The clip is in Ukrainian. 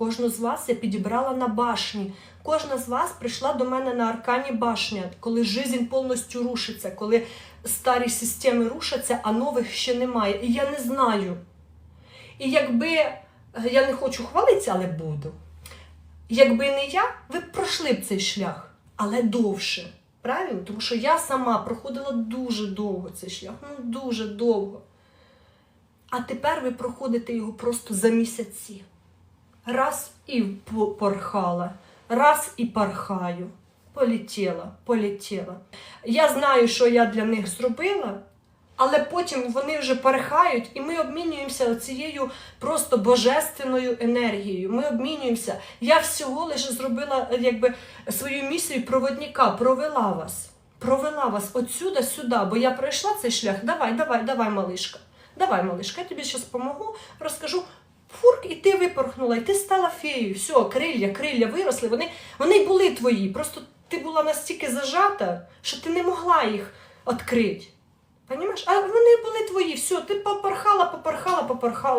Кожну з вас я підібрала на башні. Кожна з вас прийшла до мене на аркані башня, коли жизнь повністю рушиться, коли старі системи рушаться, а нових ще немає. І я не знаю. І якби я не хочу хвалитися, але буду. Якби не я, ви б пройшли б цей шлях, але довше. Правильно? Тому що я сама проходила дуже довго цей шлях, ну дуже довго. А тепер ви проходите його просто за місяці. Раз і порхала, раз і порхаю. Полетіла, полетіла. Я знаю, що я для них зробила, але потім вони вже порхають, і ми обмінюємося цією просто божественною енергією. Ми обмінюємося. Я всього лише зробила якби свою місію проводника, провела вас. Провела вас отсюда сюди, бо я пройшла цей шлях. Давай, давай, давай, малишка. Давай, малишка, я тобі зараз допомогу, розкажу. Фурк, і ти випорхнула, і ти стала феєю. Все, крилля, крилля виросли. Вони, вони були твої. Просто ти була настільки зажата, що ти не могла їх відкрити. Понімаєш? А вони були твої. Все, ти попорхала, попорхала, попорхала.